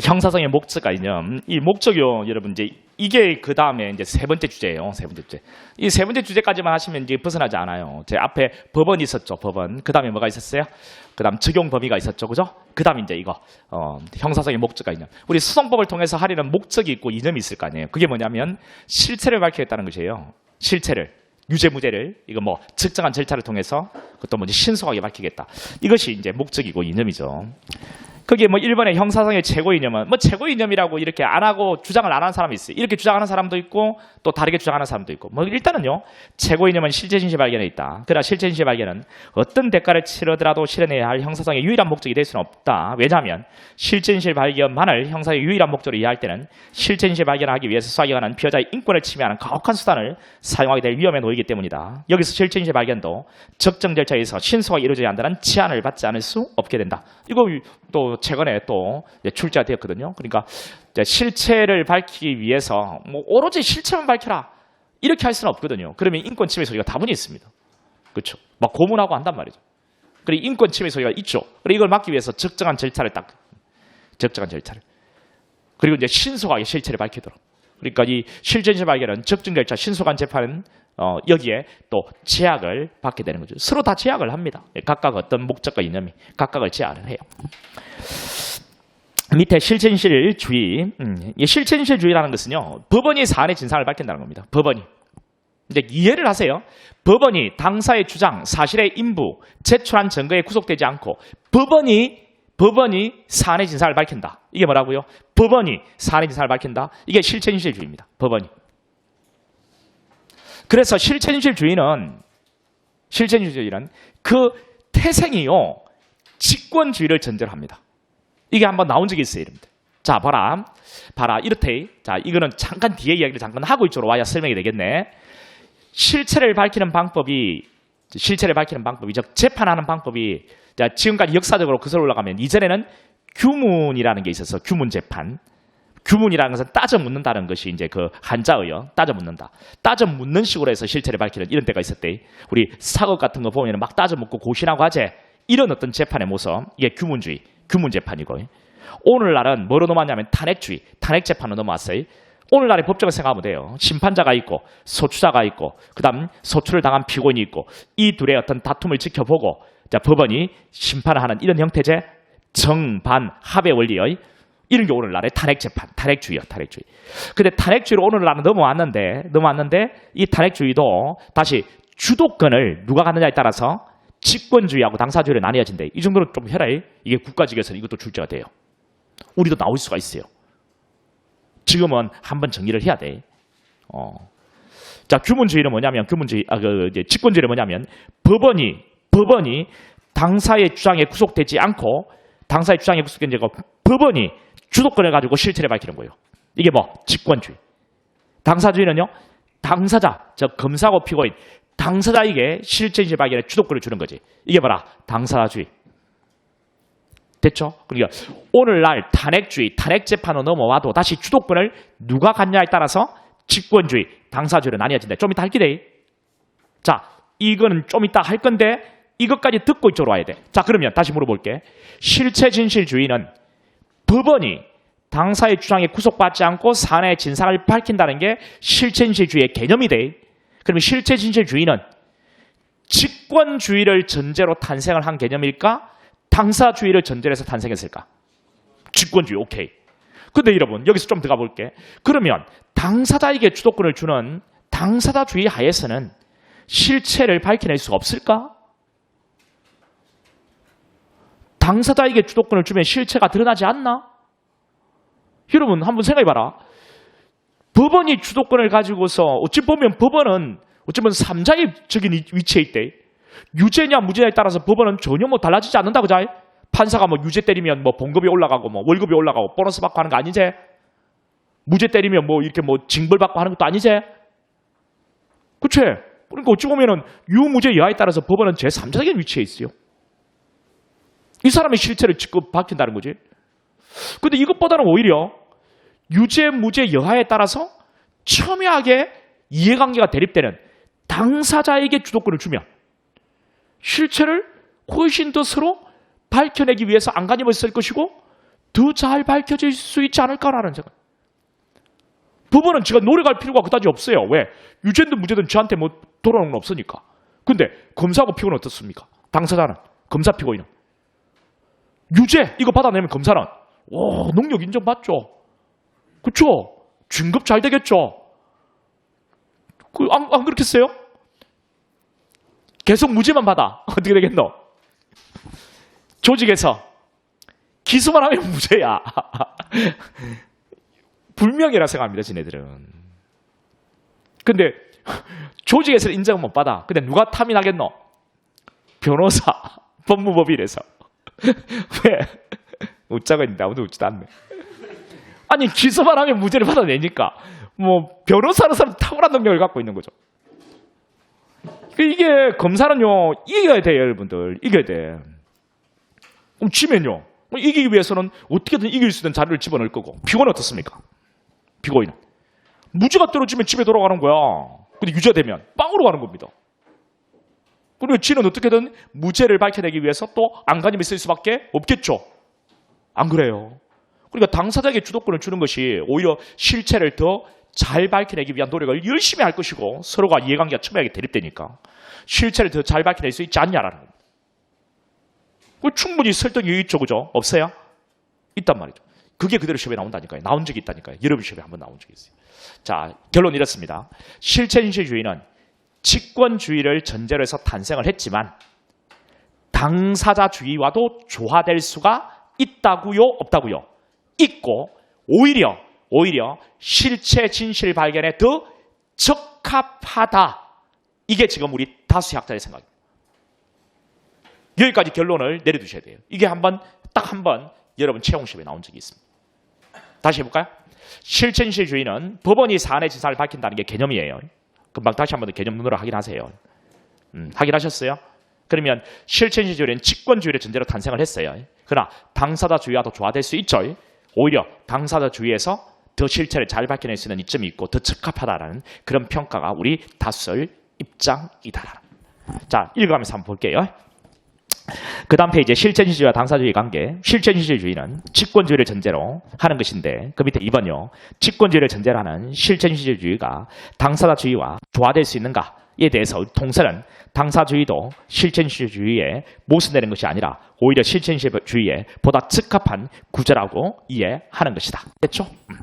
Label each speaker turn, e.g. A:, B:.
A: 형사성의 목적 개념. 이 목적요, 여러분 이제 이게 그 다음에 이제 세 번째 주제예요. 세 번째 주제. 이 세 번째 주제까지만 하시면 이제 벗어나지 않아요. 제 앞에 법원이 있었죠. 법원. 그 다음에 뭐가 있었어요? 그 다음 적용 범위가 있었죠. 그죠? 그 다음 이제 이거, 어, 형사성의 목적 개념. 우리 수성법을 통해서 하려는 목적이 있고 이념이 있을 거 아니에요. 그게 뭐냐면 실체를 밝히겠다는 것이에요. 실체를. 유죄 무죄를 이거 뭐 측정한 절차를 통해서 그것도 뭐지 신속하게 밝히겠다. 이것이 이제 목적이고 이념이죠. 그게 뭐 일본의 형사성의 최고 이념은 뭐 최고 이념이라고 이렇게 안 하고 주장을 안 하는 사람이 있어요. 이렇게 주장하는 사람도 있고 또 다르게 주장하는 사람도 있고. 뭐 일단은요. 최고 이념은 실제 진실 발견에 있다. 그러나 실제 진실 발견은 어떤 대가를 치르더라도 실현해야 할 형사성의 유일한 목적이 될 수는 없다. 왜냐하면 실제 진실 발견만을 형사의 유일한 목적으로 이해할 때는 실제 진실 발견을 하기 위해서 수사기관은 피해자의 인권을 침해하는 가혹한 수단을 사용하게 될 위험에 놓이기 때문이다. 여기서 실제 진실 발견도 적정 절차에서 신속하게 이루어져야 한다는 제한을 받지 않을 수 없게 된다. 이거 또 최근에 또 출제가 되었거든요. 그러니까 실체를 밝히기 위해서 뭐 오로지 실체만 밝혀라 이렇게 할 수는 없거든요. 그러면 인권 침해 소리가 다분히 있습니다. 그렇죠? 막 고문하고 한단 말이죠. 그리고 인권 침해 소리가 있죠. 그리고 이걸 막기 위해서 적정한 절차를 딱 적정한 절차를 그리고 이제 신속하게 실체를 밝히도록. 그러니까 이 실체인실 발견은 적정 절차, 신속한 재판은 어, 여기에 또 제약을 받게 되는 거죠. 서로 다 제약을 합니다. 각각 어떤 목적과 이념이 각각을 제약을 해요. 밑에 실천실주의, 음, 이 실천실주의라는 것은요, 법원이 사안의 진상을 밝힌다는 겁니다. 법원이. 이제 이해를 하세요. 법원이 당사의 주장, 사실의 인부, 제출한 증거에 구속되지 않고 법원이 법원이 사안의 진상을 밝힌다. 이게 뭐라고요? 법원이 사안의 진상을 밝힌다. 이게 실천실주의입니다. 법원이. 그래서 실천실주의는 실천실주의는 그 태생이요 직권주의를 전제로 합니다. 이게 한번 나온 적이 있어요, 여러분들. 자, 봐라. 봐라. 이렇대. 자, 이거는 잠깐 뒤에 이야기를 잠깐 하고 이쪽으로 와야 설명이 되겠네. 실체를 밝히는 방법이, 실체를 밝히는 방법이, 즉, 재판하는 방법이, 자, 지금까지 역사적으로 그슬 올라가면, 이전에는 규문이라는 게 있어서, 규문 재판. 규문이라는 것은 따져 묻는다는 것이 이제 그 한자어요. 따져 묻는다. 따져 묻는 식으로 해서 실체를 밝히는 이런 때가 있었대. 우리 사법 같은 거 보면 막 따져 묻고 고시라고 하재. 이런 어떤 재판의 모습. 이게 규문주의. 규문 재판이고 오늘날은 뭐로 넘어왔냐면 탄핵주의, 탄핵 재판으로 넘어왔어요. 오늘날의 법정을 생각하면 돼요. 심판자가 있고 소추자가 있고 그다음 소추를 당한 피고인이 있고 이 둘의 어떤 다툼을 지켜보고 자 법원이 심판을 하는 이런 형태제 정반 합의 원리의 이런 게 오늘날의 탄핵 재판, 탄핵주의요, 탄핵주의. 근데 탄핵주의로 오늘날은 넘어왔는데 넘어왔는데 이 탄핵주의도 다시 주도권을 누가 갖느냐에 따라서 직권주의하고 당사주의로 나뉘어진대. 이 정도는 좀 해라. 이게 국가직에서는 이것도 출제가 돼요. 우리도 나올 수가 있어요. 지금은 한번 정리를 해야 돼. 어. 자, 규문주의는 뭐냐면, 규문주의, 아, 그, 이제 직권주의는 뭐냐면, 법원이, 법원이 당사의 주장에 구속되지 않고, 당사의 주장에 구속되지 않고, 법원이 주도권을 가지고 실체를 밝히는 거예요. 이게 뭐, 직권주의. 당사주의는요, 당사자, 즉, 검사고 피고인, 당사자에게 실체인실 발견에 주도권을 주는 거지. 이게 뭐라? 당사주의. 됐죠? 그러니까 오늘날 탄핵주의, 탄핵 재판으로 넘어와도 다시 주도권을 누가 갖냐에 따라서 직권주의, 당사주의로 나뉘어진다. 좀 이따 할 기대. 자, 이거는 좀 이따 할 건데 이것까지 듣고 이쪽으로 와야 돼. 자, 그러면 다시 물어볼게. 실체 진실주의는 법원이 당사의 주장에 구속받지 않고 사안의 진상을 밝힌다는 게 실체 진실주의의 개념이 돼. 그러면 실체 진실 주의는 직권주의를 전제로 탄생을 한 개념일까? 당사주의를 전제로 해서 탄생했을까? 직권주의, 오케이. 근데 여러분, 여기서 좀 들어가 볼게. 그러면 당사자에게 주도권을 주는 당사자주의 하에서는 실체를 밝혀낼 수 없을까? 당사자에게 주도권을 주면 실체가 드러나지 않나? 여러분, 한번 생각해 봐라. 법원이 주도권을 가지고서 어찌 보면 법원은 어쩌면 삼자의적인 위치에 있대. 유죄냐 무죄냐에 따라서 법원은 전혀 뭐 달라지지 않는다 그자. 판사가 뭐 유죄 때리면 뭐 봉급이 올라가고 뭐 월급이 올라가고 보너스 받고 하는 거 아니지? 무죄 때리면 뭐 이렇게 뭐 징벌 받고 하는 것도 아니지? 그치? 그러니까 어찌 보면은 유무죄 여하에 따라서 법원은 제3자적인 위치에 있어요. 이 사람의 실체를 직접 밝힌다는 거지. 근데 이것보다는 오히려 유죄, 무죄 여하에 따라서 첨예하게 이해관계가 대립되는 당사자에게 주도권을 주면 실체를 훨씬 더 서로 밝혀내기 위해서 안간힘을 쓸 것이고 더 잘 밝혀질 수 있지 않을까라는 생각. 법원은 제가 노력할 필요가 그다지 없어요. 왜? 유죄든 무죄든 저한테 뭐 돌아오는 건 없으니까. 근데 검사하고 피고는 어떻습니까? 당사자는 검사 피고인은 유죄 이거 받아내면 검사는 와 능력 인정받죠. 그렇죠? 진급 잘 되겠죠. 그, 안, 안 그렇겠어요? 계속 무죄만 받아 어떻게 되겠노? 조직에서 기소만 하면 무죄야. 불명예라 생각합니다, 지네들은. 근데 조직에서 인정 못 받아. 근데 누가 탐이 나겠노? 변호사, 법무법인에서. 왜? 웃자고 있는데 아무도 웃지도 않네. 아니, 기소만 하면 무죄를 받아내니까. 뭐, 변호사는 사람 탁월한 능력을 갖고 있는 거죠. 그 이게 검사는요, 이겨야 돼요, 여러분들. 이겨야 돼. 그럼 지면요. 뭐 이기기 위해서는 어떻게든 이길 수 있는 자료를 집어넣을 거고. 피고는 어떻습니까? 피고인은. 무죄가 떨어지면 집에 돌아가는 거야. 근데 유죄 되면 빵으로 가는 겁니다. 그리고 지는 어떻게든 무죄를 밝혀내기 위해서 또 안간힘을 쓸 수밖에 없겠죠. 안 그래요? 그러니까 당사자에게 주도권을 주는 것이 오히려 실체를 더 잘 밝혀내기 위한 노력을 열심히 할 것이고 서로가 이해관계가 첨예하게 대립되니까 실체를 더 잘 밝혀낼 수 있지 않냐라는 겁니다. 그 충분히 설득이 있죠, 그죠? 없어요? 있단 말이죠. 그게 그대로 시험에 나온다니까요. 나온 적이 있다니까요. 여러분 시험에 한번 나온 적이 있어요. 자, 결론 이렇습니다. 실체인실주의는 직권주의를 전제로 해서 탄생을 했지만 당사자주의와도 조화될 수가 있다고요, 없다고요? 있고 오히려 오히려 실체 진실 발견에 더 적합하다. 이게 지금 우리 다수 학자의 생각입니다. 여기까지 결론을 내려두셔야 돼요. 이게 한번 딱 한 번 여러분 채용 시험에 나온 적이 있습니다. 다시 해볼까요? 실천실주의는 법원이 사안의 진상을 밝힌다는 게 개념이에요. 금방 다시 한번 개념 눈으로 확인하세요. 음, 확인하셨어요? 그러면 실천실주의는 직권주의를 전제로 탄생을 했어요. 그러나 당사자주의와 더 조화될 수 있죠. 오히려 당사자주의에서 더 실체를 잘 밝혀낼 수 있는 이점이 있고 더 적합하다라는 그런 평가가 우리 다수의 입장이다. 자, 읽어가면서 한번 볼게요. 그 다음 페이지에 실천시주의와 당사주의 관계. 실천시주의는 직권주의를 전제로 하는 것인데 그 밑에 2번요. 직권주의를 전제로 하는 실천시주의가 당사자주의와 조화될 수 있는가 에 대해서 통설은 당사주의도 실천시주의에 모순되는 것이 아니라 오히려 실천시주의에 보다 적합한 구조라고 이해하는 것이다. 됐죠? 음.